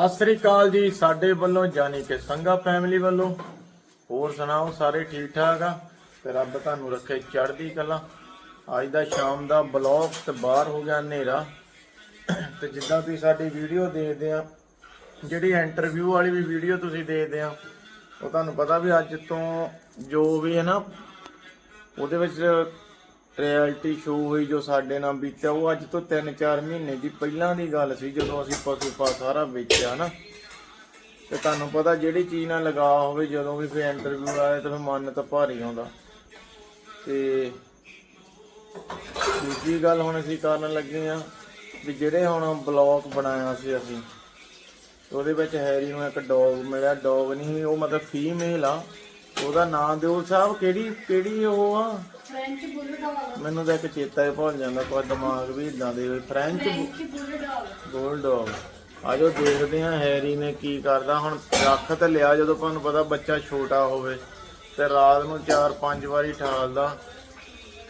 ਸਤਿ ਸ੍ਰੀ ਅਕਾਲ ਜੀ, ਸਾਡੇ ਵੱਲੋਂ ਜਾਨੀ ਕਿ ਸੰਗਾ ਫੈਮਿਲੀ ਵੱਲੋਂ। ਹੋਰ ਸੁਣਾਓ, ਸਾਰੇ ਠੀਕ ਠਾਕ ਆ? ਤੇ ਰੱਬ ਤੁਹਾਨੂੰ ਰੱਖੇ ਚੜ੍ਹਦੀ ਕਲਾ। ਅੱਜ ਦਾ ਸ਼ਾਮ ਦਾ ਬਲੌਗ ਤੇ ਬਾਹਰ ਹੋ ਗਿਆ ਹਨੇਰਾ। ਤੇ ਜਿੱਦਾਂ ਤੁਸੀਂ ਸਾਡੀ ਵੀਡੀਓ ਦੇਖਦੇ ਆ, ਜਿਹੜੀ ਇੰਟਰਵਿਊ ਵਾਲੀ ਵੀ ਵੀਡੀਓ ਤੁਸੀਂ ਦੇਖਦੇ ਆ, ਉਹ ਤੁਹਾਨੂੰ ਪਤਾ ਵੀ ਅੱਜ ਤੋਂ ਜੋ ਵੀ ਹੈ ਨਾ, ਉਹਦੇ ਵਿੱਚ ਰਿਐਲਿਟੀ ਸ਼ੋਅ ਹੋਈ ਜੋ ਸਾਡੇ ਨਾਲ ਬੀਤਿਆ, ਉਹ ਅੱਜ ਤੋਂ 3-4 ਮਹੀਨੇ ਦੀ ਪਹਿਲਾਂ ਦੀ ਗੱਲ ਸੀ, ਜਦੋਂ ਅਸੀਂ ਪਸ਼ੂ ਪਾ ਸਾਰਾ ਵੇਚਿਆ ਨਾ। ਤੇ ਤੁਹਾਨੂੰ ਪਤਾ ਜਿਹੜੀ ਚੀਜ਼ ਨਾਲ ਲਗਾ ਹੋਵੇ, ਜਦੋਂ ਵੀ ਕੋਈ ਇੰਟਰਵਿਊ ਆਏ ਤਾਂ ਫਿਰ ਮਨ ਤਾਂ ਭਾਰੀ ਆਉਂਦਾ। ਤੇ ਦੂਜੀ ਗੱਲ ਹੁਣ ਅਸੀਂ ਕਰਨ ਲੱਗੇ ਆ ਵੀ ਜਿਹੜੇ ਹੁਣ ਬਲੌਗ ਬਣਾਇਆ ਸੀ ਅਸੀਂ, ਉਹਦੇ ਵਿੱਚ ਹੈਰੀ ਨੂੰ ਇੱਕ ਡੌਗ ਮਿਲਿਆ ਡੌਗ ਨਹੀਂ, ਉਹ ਮਤਲਬ ਫੀਮੇਲ ਆ। ਉਹਦਾ ਨਾਮ ਦਿਓਲ ਸਾਹਿਬ ਕਿਹੜੀ ਕਿਹੜੀ ਉਹ ਆ? ਫ੍ਰੈਂਚ ਬੁਲਡੌਗ ਮੈਨੂੰ ਤਾਂ ਇੱਕ ਚੇਤਾ ਹੀ ਭੁੱਲ ਜਾਂਦਾ ਪਰ ਦਿਮਾਗ ਵੀ ਇਦਾਂ ਦੇ ਹੋਏ। ਫ੍ਰੈਂਚ ਫ੍ਰੈਂਚ ਬੁਲਡੌਗ ਬੁਲਡੌਗ ਆਜੋ ਦੇਖਦੇ ਆ ਹੈਰੀ ਨੇ ਕੀ ਕਰਦਾ। ਹੁਣ ਰੱਖ ਤੇ ਲਿਆ ਜਦੋਂ ਤੁਹਾਨੂੰ ਪਤਾ ਬੱਚਾ ਛੋਟਾ ਹੋਵੇ ਤੇ ਰਾਤ ਨੂੰ 4-5 ਵਾਰੀ ਠਾਲਦਾ।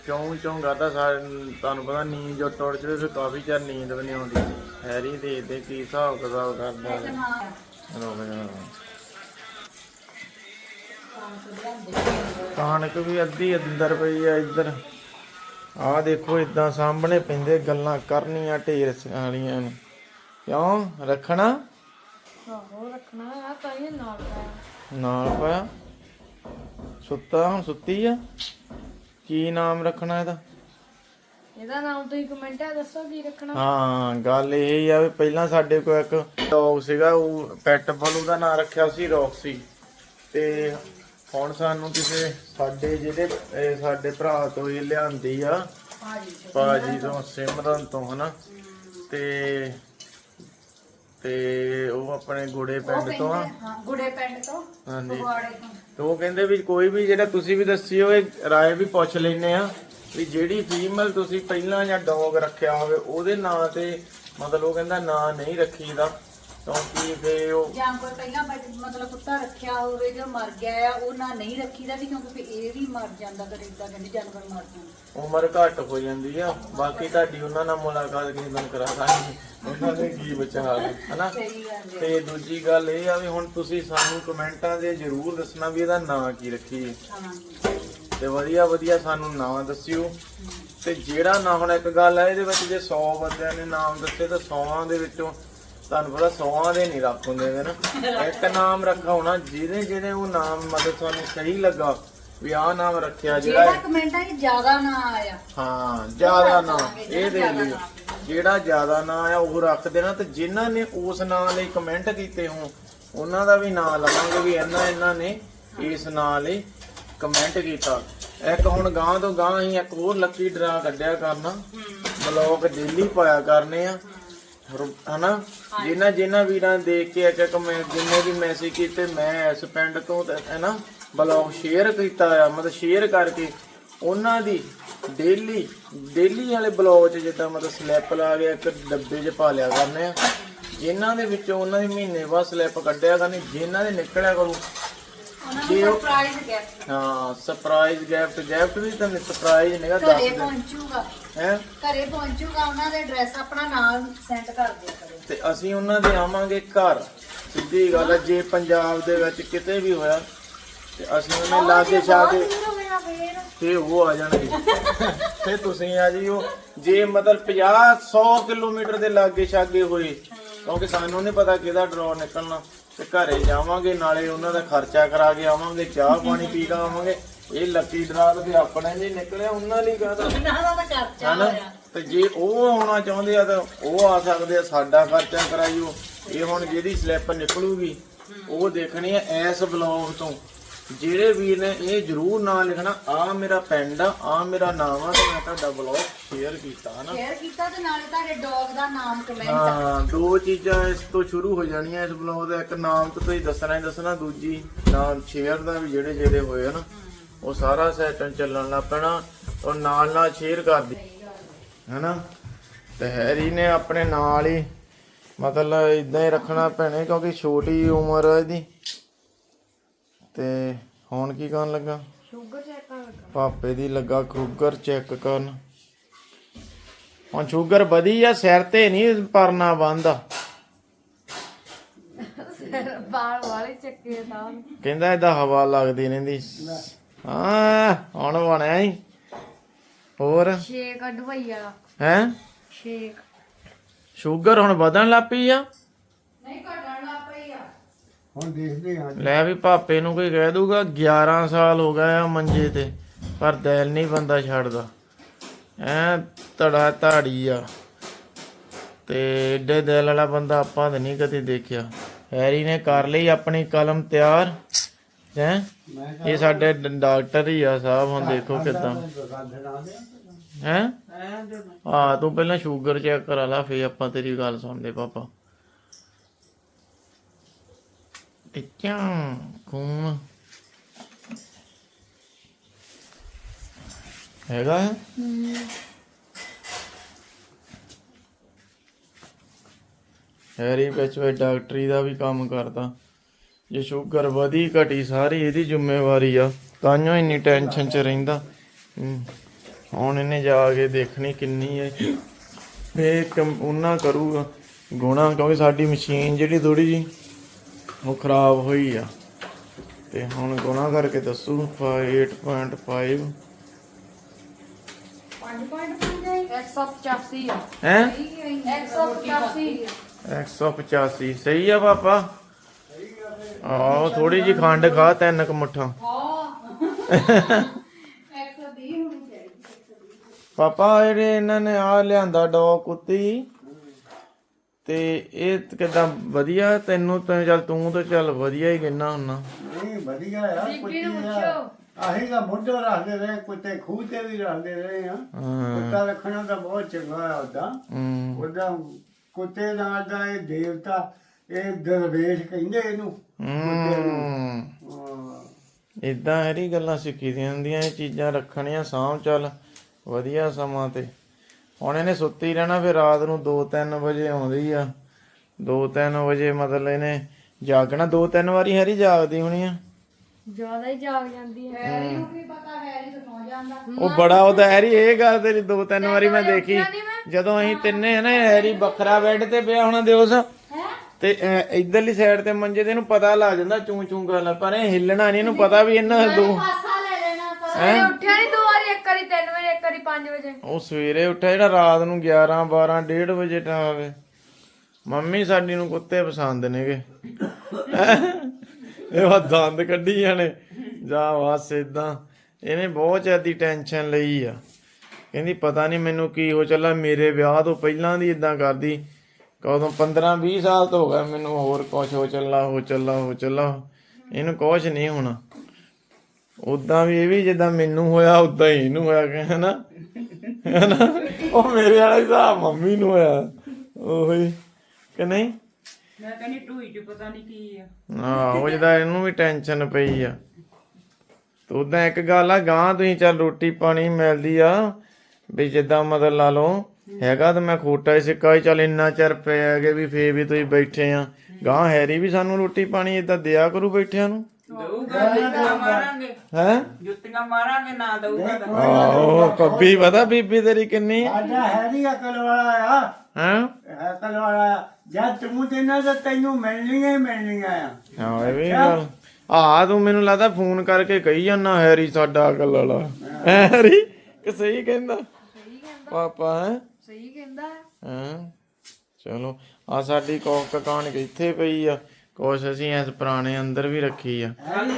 ਚੌਂ ਚੌਂ ਕਰਦਾ ਸਾਰੇ ਤੁਹਾਨੂੰ ਪਤਾ ਨੀਂਦ ਜੋ ਟੁੱਟ ਜਵੇ ਫਿਰ ਕਾਫੀ ਚਿਰ ਨੀਂਦ ਵੀ ਨਹੀਂ ਆਉਂਦੀ। ਹੈਰੀ ਦੇਖਦੇ ਕੀ ਹਿਸਾਬ ਕਿਤਾਬ ਕਰਦਾ ਹੈ। ਹਾਂ। ਜਾ ਕਣਕ ਵੀ ਅੱਧੀ ਅੰਦਰ ਪਈ ਆ ਇੱਧਰ। ਆਹ ਦੇਖੋ ਇਦਾਂ ਸਾਹਮਣੇ ਪੈਂਦੇ ਗੱਲਾਂ ਕਰਨੀਆਂ ਢੇਰ ਵਾਲੀਆਂ ਨੇ। ਕਿਉਂ? ਰੱਖਣਾ? ਆਹੋ ਰੱਖਣਾ ਆ ਤਾਂ ਇਹ ਨਾਲ ਪਾਇਆ। ਨਾਲ ਪਾਇਆ? ਸੁੱਤਾ ਹੁਣ ਸੁੱਤੀ ਆ? ਕੀ ਨਾਮ ਰੱਖਣਾ ਇਹਦਾ? ਇਹਦਾ ਨਾਮ ਤੁਸੀਂ ਕਮੈਂਟਾਂ ਦੱਸੋ ਕੀ ਰੱਖਣਾ? ਹਾਂ ਗੱਲ ਇਹ ਹੀ ਆ ਵੀ ਪਹਿਲਾਂ ਸਾਡੇ ਕੋਲ ਇੱਕ ਡੌਗ ਸੀਗਾ ਉਹ ਪੈਟ ਬਲ ਉਹਦਾ ਨਾਮ ਰੱਖਿਆ ਸੀ ਰੌਕਸੀ ਤੇ ਹੁਣ ਸਾਨੂੰ ਕਿਸੇ ਸਾਡੇ ਜਿਹੜੇ ਇਹ ਸਾਡੇ ਭਰਾ ਤੋਂ ਇਹ ਲਿਆਂਦੀ ਆ ਬਾਜੀ ਤੋਂ। ਸਿਮਰਨ ਤੋਂ ਹਨਾ? ਤੇ ਤੇ ਉਹ ਆਪਣੇ ਗੁੜੇ ਪਿੰਡ ਤੋਂ ਆ? ਹਾਂ ਗੁੜੇ ਪਿੰਡ ਤੋਂ ਹਾਂਜੀ। ਤੇ। ਉਹ ਕਹਿੰਦੇ ਵੀ ਕੋਈ ਵੀ ਜਿਹੜਾ ਤੁਸੀਂ ਵੀ ਦੱਸੀ ਹੋਏ ਰਾਏ ਵੀ ਪੁੱਛ ਲੈਨੇ ਆ ਵੀ ਜਿਹੜੀ ਫੀਮੇਲ ਤੁਸੀਂ ਪਹਿਲਾਂ ਜਾਂ ਡੌਗ ਰੱਖਿਆ ਹੋਵੇ ਉਹਦੇ ਨਾਂ ਤੇ ਮਤਲਬ ਉਹ ਕਹਿੰਦਾ ਨਾਂ ਨਹੀਂ ਰੱਖੀਦਾ। ਕਿਉਂਕਿ ਫੇ ਉਹ ਜਾਂ ਕੋਈ ਪਹਿਲਾਂ ਬੱਚ- ਮਤਲਬ ਕੁੱਤਾ ਰੱਖਿਆ ਹੋਵੇ ਜੋ ਮਰ ਗਿਆ ਆ ਉਹ ਨਾ ਨਹੀਂ ਰੱਖੀਦਾ ਵੀ ਕਿਉਂਕਿ ਫਿਰ ਇਹ ਵੀ ਮਰ ਜਾਂਦਾ ਕਦੇ ਇਦਾਂ ਕਹਿੰਦੇ ਜਾਨਵਰ ਮਰ ਜਾਂਦਾ ਉਮਰ ਘੱਟ ਹੋ ਜਾਂਦੀ ਆ। ਬਾਕੀ ਤੁਹਾਡੀ ਉਹਨਾਂ ਨਾਲ ਮੁਲਾਕਾਤ ਕਿਸੇ ਦਿਨ ਕਰਾ ਦਾਂਗੇ। ਉਹਨਾਂ ਦੇ ਕੀ ਬਚਾ ਹਨਾ? ਸਹੀ ਗੱਲ ਹੈ ਤੇ ਦੂਜੀ ਗੱਲ ਇਹ ਆ ਵੀ ਹੁਣ ਤੁਸੀਂ ਸਾਨੂੰ ਕਮੈਂਟਾਂ ਦੇ ਜਰੂਰ ਦੱਸਣਾ ਵੀ ਇਹਦਾ ਨਾਂ ਕੀ ਰੱਖੀਏ। ਹਾਂ ਤੇ ਵਧੀਆ ਵਧੀਆ ਸਾਨੂੰ ਨਾਂ ਦੱਸਿਓ। ਤੇ ਜਿਹੜਾ ਨਾਂ ਹੁਣ ਇੱਕ ਗੱਲ ਹੈ ਇਹਦੇ ਵਿੱਚ ਜੇ 100 ਬੰਦਿਆਂ ਨੇ ਨਾਮ ਦੱਸੇ ਤਾਂ 100ਾਂ ਦੇ ਵਿੱਚੋਂ ਤੁਹਾਨੂੰ ਪਤਾ 100ਾਂ ਦੇ ਨਹੀਂ ਰੱਖ ਹੁੰਦੇ ਨੇ ਨਾ। ਇੱਕ ਨਾਮ ਰੱਖਾ ਹੋਣਾ ਜਿਹਦੇ ਜਿਹਦੇ ਉਹ ਨਾਮ ਮਤਲਬ ਤੁਹਾਨੂੰ ਸਹੀ ਲੱਗਾ ਵੀ ਆਹ ਨਾਮ ਰੱਖਿਆ ਜਿਹੜਾ ਜਿਹੜਾ ਕਮੈਂਟਾਂ 'ਚ ਜ਼ਿਆਦਾ ਨਾ ਆਇਆ। ਹਾਂ ਜ਼ਿਆਦਾ ਨਾਂ ਇਹ ਦੇ ਲਿਓ। ਜਿਹੜਾ ਜ਼ਿਆਦਾ ਨਾਂ ਆ ਉਹ ਰੱਖ ਦੇਣਾ ਤੇ ਜਿਨ੍ਹਾਂ ਨੇ ਉਸ ਨਾਂ ਲਈ ਕਮੈਂਟ ਕੀਤੇ ਹੋ ਉਹਨਾਂ ਦਾ ਵੀ ਨਾਂ ਲਵਾਂਗੇ ਵੀ ਇਹਨਾਂ ਇਹਨਾਂ ਨੇ ਇਸ ਨਾਂ ਲਈ ਕਮੈਂਟ ਕੀਤਾ। ਇੱਕ ਹੁਣ ਗਾਂ ਤੋਂ ਗਾਂ ਹੀ ਇੱਕ ਹੋਰ ਲੱਕੀ ਡਰਾ ਕੱਢਿਆ ਕਰਨਾ। ਬਲੌਗ ਡੇਲੀ ਪਾਇਆ ਕਰਨੇ ਆ। ਹਨਾ? ਜਿਨ੍ਹਾਂ ਜਿਨ੍ਹਾਂ ਵੀਰਾਂ ਦੇਖ ਕੇ ਇੱਕ ਇੱਕ ਜਿੰਨੇ ਵੀ ਮੈਸੇਜ ਕੀਤੇ, ਮੈਂ ਇਸ ਪਿੰਡ ਤੋਂ ਤੇ, ਹਨਾ ਬਲੌਗ ਸ਼ੇਅਰ ਕੀਤਾ ਆ, ਮਤਲਬ ਸ਼ੇਅਰ ਕਰਕੇ ਉਹਨਾਂ ਦੀ ਡੇਲੀ ਡੇਲੀ ਵਾਲੇ ਬਲੌਗ 'ਚ ਜਿੱਦਾਂ ਮਤਲਬ ਸਲਿੱਪ ਲਾ ਕੇ ਇੱਕ ਡੱਬੇ 'ਚ ਪਾ ਲਿਆ ਕਰਨੇ ਆ। ਜਿਨ੍ਹਾਂ ਦੇ ਵਿੱਚੋਂ ਉਹਨਾਂ ਦੀ ਮਹੀਨੇ ਬਾਅਦ ਸਲਿੱਪ ਕੱਢਿਆ ਕਰਨੀ, ਜਿਨ੍ਹਾਂ ਦੇ ਨਿਕਲਿਆ ਕਰੂ ਉਹਨਾਂ ਨੂੰ ਸਰਪ੍ਰਾਈਜ਼ ਗਿਫਟ ਹਾਂ ਸਰਪ੍ਰਾਈਜ਼ ਗਿਫਟ ਗਿਫਟ ਵੀ ਤਾਂ ਸਰਪ੍ਰਾਈਜ਼ ਨਹੀਂਗਾ ਦੱਸ ਘਰੇ ਦੇ। ਪਹੁੰਚੂਗਾ। ਹੈ? ਘਰੇ ਪਹੁੰਚੂਗਾ ਉਹਨਾਂ ਦੇ ਐਡਰੈਸ ਆਪਣਾ ਨਾਮ ਸੈਂਡ ਕਰ ਦਿਆ ਕਰੋ। ਤੇ ਅਸੀਂ ਉਹਨਾਂ ਦੇ ਆਵਾਂਗੇ ਘਰ। ਸਿੱਧੀ ਗੱਲ ਹੈ ਜੇ ਪੰਜਾਬ ਦੇ ਵਿੱਚ ਕਿਤੇ ਵੀ ਹੋਇਆ ਤੇ ਅਸੀਂ ਉਹਨੇ ਲਾਗੇ ਛਾਗੇ ਤੇ ਉਹ ਆ ਜਾਣਗੇ। ਤੇ ਤੁਸੀਂ ਆ ਜਿਓ। ਜੇ ਮਤਲਬ 50 100 ਕਿਲੋਮੀਟਰ ਦੇ ਲਾਗੇ ਛਾਗੇ ਹੋਏ ਕਿਉਂਕਿ ਸਾਨੂੰ ਨਹੀਂ ਪਤਾ ਕਿਹਦਾ ਡਰੋ ਨਿਕਲਣਾ। ਤੇ ਘਰੇ ਜਾਵਾਂਗੇ ਨਾਲੇ ਉਹਨਾਂ ਦਾ ਖਰਚਾ ਕਰਾ ਕੇ ਆਵਾਂਗੇ ਚਾਹ ਪਾਣੀ ਪੀ ਕੇ ਆਵਾਂਗੇ। ਇਹ ਲੱਕੀ ਡਰਾ ਤੇ ਆਪਣੇ ਜੇ ਨਿਕਲਿਆ ਉਹਨਾਂ ਲਈ ਕਹਦਾ? ਉਹਨਾਂ ਦਾ ਤਾਂ ਖਰਚਾ ਹਨਾ? ਹੋਇਆ। ਤੇ ਜੇ ਉਹ ਆਉਣਾ ਚਾਹੁੰਦੇ ਆ ਤਾਂ ਉਹ ਆ ਸਕਦੇ ਆ ਸਾਡਾ ਖਰਚਾ ਕਰਾਈਓ। ਇਹ ਹੁਣ ਜਿਹਦੀ ਸਲਿੱਪ ਨਿਕਲੂਗੀ ਉਹ ਦੇਖਣੀ ਆ ਐਸ ਬਲੌਗ ਤੋਂ। ਜਿਹੜੇ ਵੀਰ ਨੇ ਇਹ ਜਰੂਰ ਨਾਂ ਲਿਖਣਾ ਆ ਮੇਰਾ ਪਿੰਡ ਆ ਆ ਮੇਰਾ ਨਾਮ ਆ ਤੇ ਮੈਂ ਤੁਹਾਡਾ ਬਲੌਗ ਸ਼ੇਅਰ ਕੀਤਾ ਹਨਾ? ਸ਼ੇਅਰ ਕੀਤਾ ਤੇ ਨਾਲੇ ਤੁਹਾਡੇ ਡੌਗ ਦਾ ਨਾਮ ਕਮੈਂਟ ਹਾਂ ਦੋ ਚੀਜ਼ਾਂ ਇਸ ਤੋਂ ਸ਼ੁਰੂ ਹੋ ਜਾਣੀਆਂ ਇਸ ਬਲੌਗ ਦਾ। ਇੱਕ ਨਾਮ ਤਾਂ ਤੁਸੀਂ ਦੱਸਣਾ ਹੀ ਦੱਸਣਾ ਦੂਜੀ ਨਾਮ ਸ਼ੇਅਰ ਦਾ ਵੀ ਜਿਹੜੇ ਜਿਹੜੇ ਹੋਏ ਆ ਨਾ ਉਹ ਸਾਰਾ ਸੈਟਨ ਚੱਲਣ ਲੱਗ ਪੈਣਾ ਔਰ ਨਾਲ ਨਾਲ ਸ਼ੇਅਰ ਕਰ ਦੀ। ਹੈਨਾ? ਤੇ ਹੈਰੀ ਨੇ ਆਪਣੇ ਨਾਲ ਹੀ ਮਤਲਬ ਇਦਾਂ ਹੀ ਰੱਖਣਾ ਪੈਣੇ ਕਿਉਂਕਿ ਛੋਟੀ ਉਮਰ ਹੈ ਇਹਦੀ। ਤੇ ਹੁਣ ਕੀ ਕਰਨ ਲੱਗਾ? ਸ਼ੂਗਰ ਚੈੱਕ ਕਰ ਪਾਪੇ ਦੀ ਲੱਗਾ ਸ਼ੂਗਰ ਚੈੱਕ ਕਰਨ। ਹੁਣ ਸ਼ੂਗਰ ਵਧੀ ਆ ਸਿਰ ਤੇ ਨਹੀਂ ਪਰਨਾ ਬੰਦਾ ਬਾਲ ਵਾਲੇ ਚੱਕੇ ਤਾਂ। ਕਹਿੰਦਾ ਏਦਾਂ ਹਵਾ ਲੱਗਦੀ ਰਹਿੰਦੀ। ਹਾਂ ਹੁਣ ਬਣਿਆ ਹੀ ਹੋਰ? ਸ਼ੇਕ ਅਡਵਾਈ ਵਾਲਾ। ਹੈ? ਸ਼ੇਕ ਸ਼ੂਗਰ ਹੁਣ ਵਧਣ ਲੱਗ ਪਈ ਆ? ਨਹੀਂ ਘਟਣ ਲੱਗ ਪਈ ਆ। ਹੁਣ ਦੇਖਦੇ ਹਾਂ ਲੈ ਵੀ ਪਾਪੇ ਨੂੰ ਕੋਈ ਕਹਿ ਦੂਗਾ 11 ਸਾਲ ਹੋ ਗਏ ਆ ਮੰਜੇ ਤੇ ਪਰ ਦਿਲ ਨਹੀਂ ਬੰਦਾ ਛੱਡਦਾ। ਐ ਤੜਾ ਧਾੜੀ ਆ। ਤੇ ਏਡੇ ਦਿਲ ਵਾਲਾ ਬੰਦਾ ਆਪਾਂ ਤਾਂ ਨਹੀਂ ਕਦੇ ਦੇਖਿਆ। ਹੈਰੀ ਨੇ ਕਰ ਲਈ ਆਪਣੀ ਕਲਮ ਤਿਆਰ। ਹੈ? ਇਹ ਸਾਡੇ ਡਾਕਟਰ ਹੀ ਆ ਸਾਹਿਬ, ਹੁਣ ਦੇਖੋ ਕਿਦਾਂ। ਹੈ? ਆ ਤੂੰ ਪਹਿਲਾਂ ਸ਼ੂਗਰ ਚੈੱਕ ਕਰਾ ਲਾ, ਫੇਰ ਆਪਾਂ ਤੇਰੀ ਗੱਲ ਸੁਣਦੇ ਪਾਪਾ। ਟਿੱਚਾਂ, ਖੂਨ। ਹੈਗਾ ਹੈ? ਹੈਰੀ ਵਿੱਚ ਵਿੱਚ ਡਾਕਟਰੀ ਦਾ ਵੀ ਕੰਮ ਕਰਦਾ। ਜੇ ਸ਼ੂਗਰ ਵਧੀ ਘਟੀ ਸਾਰੀ ਇਹਦੀ ਜ਼ਿੰਮੇਵਾਰੀ ਆ। ਤਾਂਿਓ ਇੰਨੀ ਟੈਨਸ਼ਨ ਚ ਰਹਿੰਦਾ। ਹੁਣ ਇਹਨੇ ਜਾ ਕੇ ਦੇਖਣੀ ਕਿੰਨੀ ਹੈ। ਕੰਮ ਉਹਨਾਂ ਕਰੂਗਾ ਗੁਣਾ ਕਿਉਂਕਿ ਸਾਡੀ ਮਸ਼ੀਨ ਜਿਹੜੀ ਥੋੜੀ ਜੀ ਉਹ ਖਰਾਬ ਹੋਈ ਆ। ਤੇ ਹੁਣ ਗੁਣਾ ਕਰਕੇ ਦੱਸੂ 8.5 185 ਆ। ਹੈ? 185 185 ਸਹੀ ਆ ਪਾਪਾ। ਆਹ ਥੋੜੀ ਜੀ ਖੰਡ ਖਾ ਤਿੰਨ ਕੁ ਮੁੱਠਾਂ। ਪਾਪਾ ਜਿਹੜੇ ਇਹਨਾਂ ਨੇ ਆ ਲਿਆਂਦਾ ਡੌਗ ਕੁੱਤੀ ਤੇ ਇਹ ਕਿਦਾਂ ਵਧੀਆ? ਤੈਨੂੰ ਤਾਂ ਚੱਲ ਤੂੰ ਤਾਂ ਚੱਲ ਵਧੀਆ ਹੀ ਕਹਿਣਾ ਹੁੰਨਾ ਨਹੀਂ ਵਧੀਆ ਆ ਕੁੱਤੀ ਆ। ਆਹੀ ਦਾ ਮੁੱਢ ਰੱਖਦੇ ਰਹੇ ਕੁੱਤੇ ਖੂਹ ਤੇ ਵੀ ਰੱਖਦੇ ਰਹੇ ਆ। ਹਾਂ। ਕੁੱਤਾ ਰੱਖਣਾ ਤਾਂ ਬਹੁਤ ਚੰਗਾ ਆ ਉਦਾਂ ਹਮ, ਉਹਦਾ ਕੁੱਤੇ ਨਾਲ ਦਾ ਇਹ ਦੇਵਤਾ ਇਹ ਦਰਵੇਸ਼ ਕਹਿੰਦੇ ਇਹਨੂੰ ਹਮ ਹਾਂ। ਇਦਾਂ ਹੈਰੀ ਗੱਲਾਂ ਸਿੱਖੀ ਦੀਆਂ ਹੁੰਦੀਆਂ ਇਹ ਚੀਜ਼ਾਂ ਰੱਖਣੀਆਂ ਸਾਂਭ ਚੱਲ ਵਧੀਆ ਸਮਾਂ ਤੇ। ਹੁਣ ਇਹਨੇ ਸੁੱਤੀ ਰਹਿਣਾ ਫਿਰ ਰਾਤ ਨੂੰ 2-3 ਵਜੇ ਆਉਂਦੀ ਆ। 2-3 ਵਜੇ ਮਤਲਬ ਇਹਨੇ ਜਾਗਣਾ 2-3 ਵਾਰੀ ਹੈਰੀ ਜਾਗਦੀ ਹੋਣੀ ਆ। ਜ਼ਿਆਦਾ ਹੀ ਜਾਗ ਜਾਂਦੀ ਹੈ ਹੈਰੀ ਨੂੰ ਵੀ ਪਤਾ ਹੈਰੀ ਤਾਂ ਸੌ ਜਾਂਦਾ। ਉਹ ਬੜਾ ਉਹਦਾ ਹੈਰੀ ਇਹ ਗੱਲ ਤੇਰੀ 2-3 ਵਾਰੀ ਮੈਂ ਦੇਖੀ। ਜਦੋਂ ਅਸੀਂ ਤਿੰਨੇ ਹੈ ਨਾ ਹੈਰੀ ਵੱਖਰਾ ਬੈੱਡ ਤੇ ਪਿਆ ਹੋਣਾ ਦਿਓਸ ਤੇ ਅਹ, ਇੱਧਰਲੀ ਸਾਈਡ ਤੇ ਮੰਜੇ ਤੇ ਇਹਨੂੰ ਪਤਾ ਲੱਗ ਜਾਂਦਾ ਚੂੰ ਚੂੰ ਕਰਨ ਪਰ ਇਹ ਹਿੱਲਣਾ ਨਹੀਂ ਇਹਨੂੰ ਪਤਾ ਵੀ ਇਹਨਾਂ ਦੋ ਪਾਸਾ ਲੈ ਲੈਣਾ ਪਰ ਸਵੇਰੇ ਉੱਠਿਆ ਨਹੀਂ ਦੋ ਵਾਰੀ ਇੱਕ ਵਾਰੀ 3 ਵਜੇ ਇੱਕ ਵਾਰੀ 5 ਵਜੇ। ਉਹ ਸਵੇਰੇ ਉੱਠਿਆ ਜਿਹੜਾ ਰਾਤ ਨੂੰ 11 12 1:30 ਵਜੇ ਠਾਵੇ ਮੰਮੀ ਸਾਡੀ ਨੂੰ ਕੁੱਤੇ ਪਸੰਦ ਨੇਗੇ। ਇਹ ਵਾ ਦੰਦ ਕੱਢੀ ਜਾਣੇ ਜਾ ਬਸ ਇਦਾਂ ਇਹਨੇ ਬਹੁਤ ਜ਼ਿਆਦੀ ਟੈਨਸ਼ਨ ਲਈ ਆ। ਕਹਿੰਦੀ ਪਤਾ ਨਹੀਂ ਮੈਨੂੰ ਕੀ ਹੋ ਚੱਲਾ ਮੇਰੇ ਵਿਆਹ ਤੋਂ ਪਹਿਲਾਂ ਦੀ ਇਦਾਂ ਕਰਦੀ। ਕਦੋਂ 15 20 ਸਾਲ ਤੋਂ ਹੋ ਗਿਆ ਮੈਨੂੰ ਹੋਰ ਕੁਝ ਹੋ ਚੱਲਾ ਹੋ ਚੱਲਾ ਹੋ ਚੱਲਾ ਇਹਨੂੰ ਕੁਝ ਨਹੀਂ ਹੋਣਾ। ਉਦਾਂ ਵੀ ਇਹ ਵੀ ਜਿੱਦਾਂ ਮੈਨੂੰ ਹੋਇਆ ਉਦਾਂ ਹੀ ਇਹਨੂੰ ਹੋਇਆ ਕਿ ਹਨਾ। ਉਹ ਮੇਰੇ ਵਾਲਾ ਹਿਸਾਬ ਮੰਮੀ ਨੂੰ ਹੋਇਆ। ਉਹੀ। ਕਿ ਨਹੀਂ? ਮੈਂ ਕਹਿੰਦੀ ਢੂਈ ਚ ਪਤਾ ਨਹੀਂ ਕੀ ਆ। ਹਾਂ ਉਹ ਜਿਹਦਾ ਇਹਨੂੰ ਵੀ ਟੈਨਸ਼ਨ ਪਈ ਆ। ਤੇ ਉਦਾਂ ਇੱਕ ਗੱਲ ਆ ਗਾਂ ਤੁਸੀਂ ਚੱਲ ਰੋਟੀ ਪਾਣੀ ਮਿਲਦੀ ਆ ਵੀ ਜਿੱਦਾਂ ਮਤਲਬ ਲਾ ਲਓ ਹੈਗਾ ਤਾਂ ਮੈਂ ਖੋਟਾ ਹੀ ਸਿੱਕਾ ਹੀ ਚੱਲ ਇੰਨਾ ਚਿਰ ਪਿਆ ਹੈਗੇ ਵੀ ਫੇਰ ਵੀ ਤੁਸੀਂ ਬੈਠੇ ਆ। ਗਾਂ ਹੈਰੀ ਵੀ ਸਾਨੂੰ ਰੋਟੀ ਪਾਣੀ ਇਦਾਂ ਦਿਆ ਕਰੂ ਬੈਠਿਆਂ ਨੂੰ? ਦਊਗਾ ਜੁੱਤੀਆਂ ਮਾਰਾਂਗੇ। ਹੈ? ਜੁੱਤੀਆਂ ਮਾਰਾਂਗੇ ਨਾ ਦਊਗਾ ਆਹੋ ਕੱਬੀ ਪਤਾ ਬੀਬੀ ਤੇਰੀ ਕਿੰਨੀ ਸਾਡਾ ਹੈਰੀ ਅਕਲ ਵਾਲਾ ਆ। ਹੈ? ਅਕਲ ਵਾਲਾ ਆ। ਜਦ ਤੂੰ ਦੇਣਾ ਤਾਂ ਤੈਨੂੰ ਮਿਲਣੀਆਂ ਹੀ ਮਿਲਣੀਆਂ ਆ। ਹਾਂ ਇਹ ਵੀ ਗੱਲ। ਆ ਤੂੰ ਮੈਨੂੰ ਲੱਗਦਾ ਫੋਨ ਕਰਕੇ ਕਹੀ ਜਾਂਦਾ ਹੈਰੀ ਸਾਡਾ ਅਕਲ ਵਾਲਾ। ਹੈਰੀ ਕਿ ਸਹੀ ਕਹਿੰਦਾ? ਪਾਪਾ ਹੈ? ਸਹੀ ਕਹਿੰਦਾ। ਹੈ। ਹਾਂ ਚਲੋ ਆ ਸਾਡੀ ਕੋਕ ਕਕਾਨ ਇੱਥੇ ਪਈ ਆ। ਕੁਛ ਅਸੀਂ ਇਸ ਪੁਰਾਣੇ ਅੰਦਰ ਵੀ ਰੱਖੀ ਆ।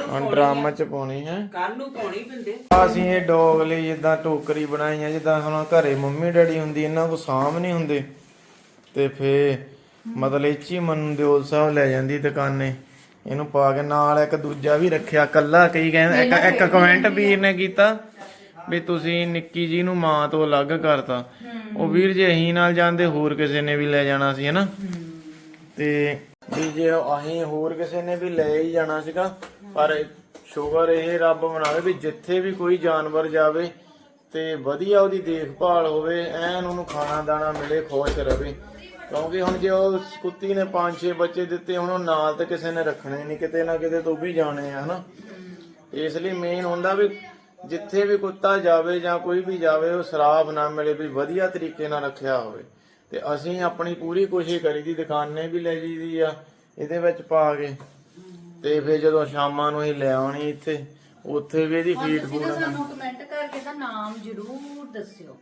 ਹੁਣ ਡਰਮ ਚ ਪਾਉਣੀ ਹੈ? ਕੱਲ ਨੂੰ ਪਾਉਣੀ ਪਿੰਦੇ। ਅਸੀਂ ਇਹ ਡੌਗ ਲਈ ਜਿੱਦਾਂ ਟੋਕਰੀ ਬਣਾਈ ਆ ਜਿੱਦਾਂ ਹੁਣ ਘਰੇ ਮੰਮੀ ਡੈਡੀ ਹੁੰਦੀ ਇਹਨਾਂ ਕੋ ਸਾਂਭ ਨਹੀਂ ਹੁੰਦੇ। ਤੇ ਫੇ ਮਤਲਬ ਇਹ 'ਚ ਹੀ ਮਨ ਦਿਓਲ ਸਾਹਿਬ ਲੈ ਜਾਂਦੀ ਦੁਕਾਨੇ। ਇਹਨੂੰ ਪਾ ਕੇ ਨਾਲ ਇੱਕ ਦੂਜਾ ਵੀ ਰੱਖਿਆ ਕੱਲਾ ਕਈ ਕਹਿੰਦੇ ਇੱਕ ਇੱਕ ਕਮੈਂਟ ਵੀਰ ਨੇ ਕੀਤਾ ਵੀ ਤੁਸੀਂ ਨਿੱਕੀ ਜੀ ਨੂੰ ਮਾਂ ਤੋਂ ਅਲੱਗ ਕਰਤਾ। ਉਹ ਵੀਰ ਜੇ ਅਸੀਂ ਨਾਲ ਜਾਂਦੇ ਹੋਰ ਕਿਸੇ ਨੇ ਵੀ ਲੈ ਜਾਣਾ ਸੀ ਹਨਾ? ਤੇ ਵੀ ਜੇ ਅਸੀਂ ਹੋਰ ਕਿਸੇ ਨੇ ਵੀ ਲੈ ਹੀ ਜਾਣਾ ਸੀਗਾ ਪਰ ਸ਼ੁਕਰ ਇਹ ਰੱਬ ਬਣਾਵੇ ਵੀ ਜਿੱਥੇ ਵੀ ਕੋਈ ਜਾਨਵਰ ਜਾਵੇ ਤੇ ਵਧੀਆ ਉਹਦੀ ਦੇਖਭਾਲ ਹੋਵੇ ਐਨ ਉਹਨੂੰ ਖਾਣਾ ਦਾਣਾ ਮਿਲੇ ਖੁਸ਼ ਰਵੇ ਕਿਉਂਕਿ ਹੁਣ ਜੇ ਉਹ ਕੁੱਤੀ ਨੇ ਪੰਜ ਛੇ ਬੱਚੇ ਦਿੱਤੇ ਹੁਣ ਉਹ ਨਾਲ ਤੇ ਕਿਸੇ ਨੇ ਰੱਖਣੇ ਨਹੀਂ ਕਿਤੇ ਨਾ ਕਿਤੇ ਤੋਂ ਵੀ ਜਾਣੇ ਆ ਹਨਾ? ਇਸ ਲਈ ਮੇਨ ਹੁੰਦਾ ਵੀ ਜਿੱਥੇ ਵੀ ਕੁੱਤਾ ਜਾਵੇ ਜਾਂ ਕੋਈ ਵੀ ਜਾਵੇ ਉਹ ਸ਼ਰਾਬ ਨਾ ਮਿਲੇ ਵੀ ਵਧੀਆ ਤਰੀਕੇ ਨਾਲ ਰੱਖਿਆ ਹੋਵੇ। ਤੇ ਅਸੀਂ ਆਪਣੀ ਪੂਰੀ ਕੋਸ਼ਿਸ਼ ਕਰੀ ਦੀ ਦੁਕਾਨੇ ਵੀ ਲੈ ਜੀਦੀ ਆ ਇਹਦੇ ਵਿੱਚ ਪਾ ਕੇ। ਤੇ ਫਿਰ ਜਦੋਂ ਸ਼ਾਮਾਂ ਨੂੰ ਇਹ ਲੈ ਆਉਣੀ ਇੱਥੇ ਉੱਥੇ ਵੀ ਇਹਦੀ ਫੀਡ ਫੂਡ ਸਾਨੂੰ ਕਮੈਂਟ ਕਰਕੇ ਤਾਂ ਨਾਮ ਜ਼ਰੂਰ ਦੱਸਿਓ।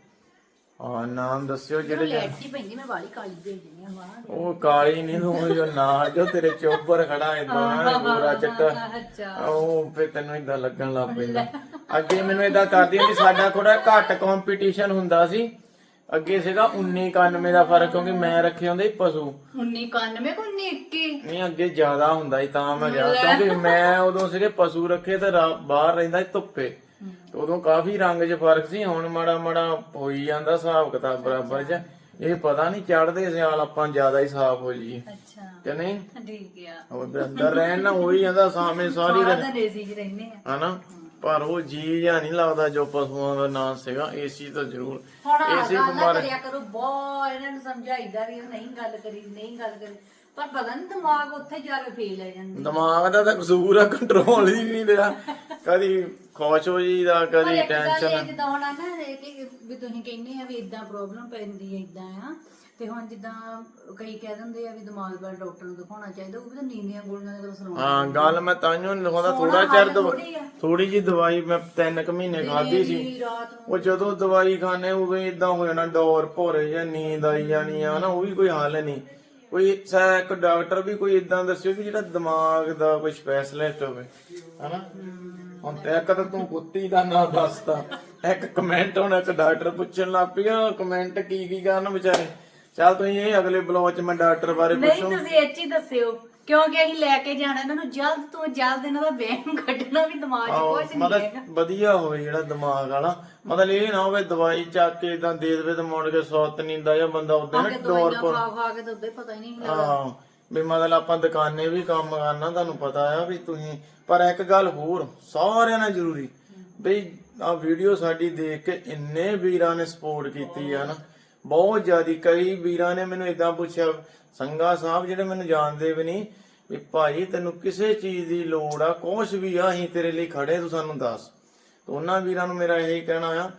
ਹਾਂ ਨਾਮ ਦੱਸਿਓ ਜਿਹੜੇ ਲੈਟ ਹੀ ਪੈਂਦੀ ਮੈਂ ਵਾਲੀ ਕਾਲੀ ਭੇਜਣੀ ਆ ਵਾਹ ਉਹ ਕਾਲੀ ਨਹੀਂ ਤੂੰ ਜੋ ਨਾਲ ਜੋ ਤੇਰੇ ਚੋਬਰ ਖੜਾ ਇਦਾਂ ਗੋਰਾ ਚਿੱਟਾ ਉਹ ਫੇ ਤੈਨੂੰ ਇਦਾਂ ਲੱਗਣ ਲੱਗ ਪੈਂਦਾ। ਅੱਗੇ ਮੈਨੂੰ ਇਦਾਂ ਕਰਦੀ ਵੀ ਸਾਡਾ ਥੋੜਾ ਘੱਟ ਕੰਪੀਟੀਸ਼ਨ ਹੁੰਦਾ ਸੀ। ਅੱਗੇ ਸੀਗਾ 19 91 ਦਾ ਫ਼ਰਕ ਕਿਉਂਕਿ ਮੈਂ ਰੱਖੇ ਹੁੰਦੇ ਸੀ ਪਸ਼ੂ। 1991 ਕੋ 1921 ਨਹੀਂ ਅੱਗੇ ਜ਼ਿਆਦਾ ਹੁੰਦਾ ਸੀ ਤਾਂ ਮੈਂ ਗਿਆ। ਕਿਉਂਕਿ ਮੈਂ ਉਦੋਂ ਸੀਗੇ ਪਸ਼ੂ ਰੱਖੇ ਤੇ ਬਾਹਰ ਰਹਿੰਦਾ ਸੀ ਧੁੱਪੇ। ਉਦੋਂ ਕਾਫੀ ਰੰਗ 'ਚ ਫ਼ਰਕ ਸੀ ਹੁਣ ਮਾੜਾ ਮਾੜਾ ਹੋਈ ਜਾਂਦਾ ਹਿਸਾਬ ਕਿਤਾਬ ਬਰਾਬਰ 'ਚ ਇਹ ਪਤਾ ਨਹੀਂ ਚੜਦੇ ਸਿਆਲ ਆਪਾਂ ਜ਼ਿਆਦਾ ਹੀ ਸਾਫ਼ ਹੋ ਜਾਈਏ। ਅੱਛਾ। ਕਿ ਨਹੀਂ? ਠੀਕ ਆ। ਉਹ ਅੰਦਰ ਰਹਿਣ ਨਾ ਹੋਈ ਜਾਂਦਾ ਸਾਵੇਂ ਸਾਰੀ ਏਸੀ 'ਚ ਰਹਿੰਦੇ ਆ। ਹਨਾ? ਪਰ ਉਹ ਜੀ ਜਾਂ ਨਹੀਂ ਲੱਗਦਾ ਜੋ ਪਸ਼ੂਆਂ ਦਾ ਨਾਂ ਸੀਗਾ ਏਸੀ ਤਾਂ ਜ਼ਰੂਰ ਏਸੀ ਗੱਲ ਨਾ ਬਿਮਾਰ ਕਰਿਆ ਕਰੋ ਬਹੁਤ ਇਹਨਾਂ ਨੂੰ ਸਮਝਾਈਦਾ ਵੀ ਨਹੀਂ ਗੱਲ ਕਰੀ ਨਹੀਂ ਗੱਲ ਕਰੀ। ਪਰ ਪਤਾ ਨਹੀਂ ਦਿਮਾਗ ਉੱਥੇ ਜਾ ਕੇ ਫੇਲ ਆ ਜਾਂਦਾ ਦਿਮਾਗ ਦਾ ਤਾਂ ਕਸੂਰ ਆ ਕੰਟਰੋਲ ਹੀ ਨਹੀਂ ਰਿਹਾ। ਕਦੀ ਖੁਸ਼ ਹੋ ਜੀਦਾ ਪਰ ਕਦੀ ਟੈਨਸ਼ਨ ਜਿੱਦਾਂ ਹੁਣ ਆ ਨਾ ਇਹ ਕਿ ਵੀ ਤੁਸੀਂ ਕਹਿੰਦੇ ਆ ਵੀ ਇਦਾਂ ਪ੍ਰੋਬਲਮ ਪੈਂਦੀ ਹੈ ਇਦਾਂ ਆ। ਤੇ ਹੁਣ ਜਿੱਦਾਂ ਕਈ ਕਹਿ ਦਿੰਦੇ ਆ ਵੀ ਦਿਮਾਗ ਵਾਲੇ ਡਾਕਟਰ ਨੂੰ ਦਿਖਾਉਣਾ ਚਾਹੀਦਾ ਉਹ ਵੀ ਤਾਂ ਨੀਂਦ ਦੀਆਂ ਗੋਲੀਆਂ ਦੇ ਕੋਲ ਹਾਂ ਗੱਲ ਮੈਂ ਨਹੀਂ ਲਿਖਾਉਂਦਾ ਥੋੜਾ ਚਿਰ। ਥੋੜੀ ਜੀ ਦਵਾਈ ਮੈਂ ਤਿੰਨ ਕੁ ਮਹੀਨੇ ਖਾਧੀ ਸੀ। ਵੀ ਉਹ ਜਦੋਂ ਦਵਾਈ ਖਾਣੇ ਉਦੋਂ ਇਦਾਂ ਹੋ ਜਾਣਾ ਡੋਰ ਭੋਰੇ ਜਾਂ ਨੀਂਦ ਆਈ ਜਾਣੀ ਆ ਨਾ ਉਹ ਵੀ ਕੋਈ ਹੱਲ ਨਹੀਂ। ਕੋਈ ਇੱਕ ਡਾਕਟਰ ਵੀ ਕੋਈ ਇਦਾਂ ਦੱਸਿਓ ਕਿ ਜਿਹੜਾ ਦਿਮਾਗ ਦਾ ਕੋਈ ਸਪੈਸ਼ਲਿਸਟ ਹੋਵੇ ਹਨਾ। ਹੁਣ ਤੇ ਇੱਕ ਤਾਂ ਤੂੰ ਕੁੱਤੀ ਦਾ ਨਾਂ ਦੱਸਦਾ ਇੱਕ ਕਮੈਂਟ ਹੁਣ ਇੱਕ ਡਾਕਟਰ ਪੁੱਛਣ ਲੱਗ ਪਿਆ ਕਮੈਂਟ ਕੀ ਕੀ ਕਰਨ ਵਿਚਾਰੇ? ਚੱਲ ਤੁਸੀਂ ਇਹ ਅਗਲੇ ਬਲੌਗ 'ਚ ਮੈਂ ਡਾਕਟਰ ਬਾਰੇ ਨਹੀਂ ਪੁੱਛੂ। ਤੁਸੀਂ ਇਹ 'ਚ ਦੱਸਿਓ। ਕਿਉਂਕਿ ਅਸੀਂ ਲੈ ਕੇ ਜਾਣਾ ਇਹਨਾਂ ਨੂੰ ਜਲਦ ਤੋਂ ਜਲਦ ਇਹਨਾਂ ਦਾ ਵਹਿਮ ਕੱਢਣਾ ਵੀ ਦਿਮਾਗ 'ਚ ਆਹੋ, ਕੁਝ ਨਹੀਂ ਹੈਗਾ। ਮਤਲਬ ਵਧੀਆ ਹੋਵੇ ਜਿਹੜਾ ਦਿਮਾਗ ਵਾਲਾ ਮਤਲਬ ਇਹ ਨਾ ਹੋਵੇ ਦਵਾਈ ਚੱਕ ਕੇ ਇਦਾਂ ਦੇ ਦੇਵੇ ਤੇ ਮੁੜ ਕੇ ਸੁੱਤ ਨਹੀਂ ਦਾ ਜਾਂ ਬੰਦਾ ਉਦਾਂ ਨਾ ਡੋਰ ਪਰ ਖਾ ਖਾ ਕੇ ਤਾਂ ਉਦੋਂ ਹੀ ਪਤਾ ਹੀ ਨਹੀਂ ਲੱਗਦਾ। ਹਾਂ ਵੀ ਮਤਲਬ ਆਪਾਂ ਦੁਕਾਨੇ ਵੀ ਕੰਮ ਕਰਨਾ ਤੁਹਾਨੂੰ ਪਤਾ ਆ ਵੀ ਤੁਸੀਂ ਪਰ ਇੱਕ ਗੱਲ ਹੋਰ, ਸਾਰਿਆਂ ਨਾਲ ਜ਼ਰੂਰੀ। ਬਈ ਆ ਵੀਡੀਓ ਸਾਡੀ ਦੇਖ ਕੇ ਇੰਨੇ ਵੀਰਾਂ ਨੇ ਸਪੋਰਟ ਕੀਤੀ ਆ ਨਾ। ਬਹੁਤ ਜ਼ਿਆਦੀ, ਕਈ ਵੀਰਾਂ ਨੇ ਮੈਨੂੰ ਇਦਾਂ ਪੁੱਛਿਆ, ਸੰਗਾ ਸਾਹਿਬ ਜਿਹੜੇ ਮੈਨੂੰ ਜਾਣਦੇ ਵੀ ਨਹੀਂ, ਵੀ ਭਾਈ ਤੈਨੂੰ ਕਿਸੇ ਚੀਜ਼ ਦੀ ਲੋੜ ਆ, ਕੁਛ ਵੀ ਆ, ਅਸੀਂ ਤੇਰੇ ਲਈ ਖੜੇ ਤੂੰ ਸਾਨੂੰ ਦੱਸ। ਤੇ ਉਹਨਾਂ ਵੀਰਾਂ ਨੂੰ ਮੇਰਾ ਇਹੀ ਕਹਿਣਾ ਆ,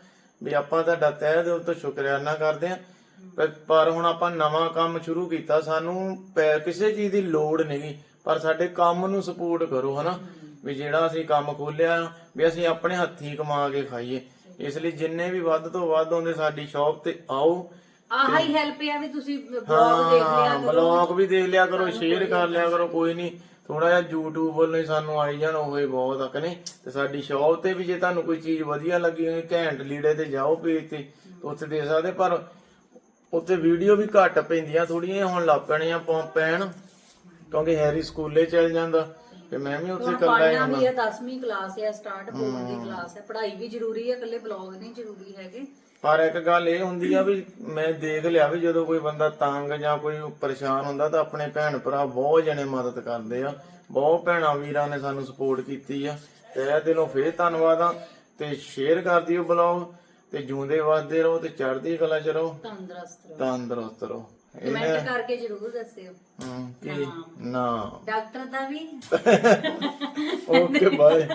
ਵੀ ਆਪਾਂ ਤੁਹਾਡਾ ਤਹਿ ਦਿਲ ਤੋਂ ਸ਼ੁਕਰਾਨਾ ਕਰਦੇ ਆ। ਪਰ- ਹੁਣ ਆਪਾਂ ਨਵਾਂ ਕੰਮ ਸ਼ੁਰੂ ਕੀਤਾ, ਸਾਨੂੰ ਕਿਸੇ ਚੀਜ਼ ਦੀ ਲੋੜ ਨਹੀਂਗੀ ਪਰ ਸਾਡੇ ਕੰਮ ਨੂੰ ਸਪੋਰਟ ਕਰੋ, ਹਨਾ। ਵੀ ਜਿਹੜਾ ਅਸੀਂ ਕੰਮ ਖੋਲਿਆ ਵੀ ਅਸੀਂ ਆਪਣੇ ਹੱਥੀਂ ਕਮਾ ਕੇ ਖਾਈਏ। ਇਸ ਲਈ ਜਿੰਨੇ ਵੀ ਵੱਧ ਤੋਂ ਵੱਧ ਆਉਂਦੇ ਸਾਡੀ ਸ਼ਾਪ ਤੇ ਆਓ। ਆਹ ਹੀ ਹੈਲਪ ਆ ਵੀ ਤੁਸੀਂ ਬਲੌਗ ਦੇਖ ਲਿਆ ਹਾਂ ਬਲੌਗ ਵੀ ਦੇਖ ਲਿਆ ਕਰੋ ਸ਼ੇਅਰ ਕਰ ਲਿਆ ਕਰੋ ਕੋਈ ਨਹੀਂ ਥੋੜਾ ਜਿਹਾ YouTube ਵੱਲੋਂ ਹੀ ਸਾਨੂੰ ਆਈ ਜਾਣ ਉਹ ਹੀ ਬਹੁਤ ਆ ਕਿ ਨਹੀਂ? ਤੇ ਸਾਡੀ ਸ਼ਾਪ ਤੇ ਵੀ ਜੇ ਤੁਹਾਨੂੰ ਕੋਈ ਚੀਜ਼ ਵਧੀਆ ਲੱਗੀ ਹੋਵੇ ਘੈਂਟ ਲੀੜੇ ਤੇ ਜਾਓ ਪੇਜ ਤੇ ਉੱਥੇ ਦੇ ਸਕਦੇ ਪਰ ਉੱਥੇ ਵੀਡੀਓ ਵੀ ਘੱਟ ਪੈਂਦੀਆਂ ਥੋੜੀਆਂ ਹੁਣ ਲੱਗ ਪੈਣੀਆਂ ਪੈਣ ਕਿਉਂਕਿ ਹੈਰੀ ਸਕੂਲੇ ਚਲ ਜਾਂਦਾ। ਤੇ ਮੈਂ ਵੀ ਉੱਥੇ ਇਕੱਲਾ ਹੀ ਪੜ੍ਹਨਾ ਵੀ ਹੁੰਦਾ ਆ 10ਵੀਂ ਕਲਾਸ ਹੈ ਸਟਾਰਟ ਹੋਣ ਦੀ ਕਲਾਸ ਹੈ ਪੜ੍ਹਾਈ ਵੀ ਜ਼ਰੂਰੀ ਹੈ ਇਕੱਲੇ ਬਲੌਗ ਨਹੀਂ ਜ਼ਰੂਰੀ ਹੈਗੇ। ਪਰ ਇੱਕ ਗੱਲ ਇਹ ਹੁੰਦੀ ਆ ਵੀ ਮੈਂ ਦੇਖ ਲਿਆ ਵੀ ਜਦੋਂ ਕੋਈ ਬੰਦਾ ਤੰਗ ਜਾਂ ਕੋਈ ਪਰੇਸ਼ਾਨ ਹੁੰਦਾ ਤਾਂ ਆਪਣੇ ਭੈਣ ਭਰਾ ਬਹੁਤ ਜਣੇ ਮਦਦ ਕਰਦੇ ਆ। ਬਹੁਤ ਭੈਣਾਂ ਵੀਰਾਂ ਨੇ ਸਾਨੂੰ ਸਪੋਰਟ ਕੀਤੀ ਆ। ਤੇ ਇਹ ਦਿਲੋਂ ਫੇਰ ਧੰਨਵਾਦ ਆ ਤੇ ਸ਼ੇਅਰ ਕਰ ਦਿਓ ਬਲੌਗ ਤੇ ਜੂੰਦੇ ਵਸਦੇ ਰਹੋ ਤੇ ਚੜ੍ਹਦੀ ਕਲਾ ਚ ਰਹੋ। ਤੰਦਰੁਸਤ ਰਹੋ। ਤੰਦਰੁਸਤ ਰਹੋ। ਕਮੈਂਟ ਕਰਕੇ ਜ਼ਰੂਰ ਦੱਸਿਓ। ਹਮ, ਕੀ? ਨਾ। ਡਾਕਟਰ ਦਾ ਵੀ। Okay bye.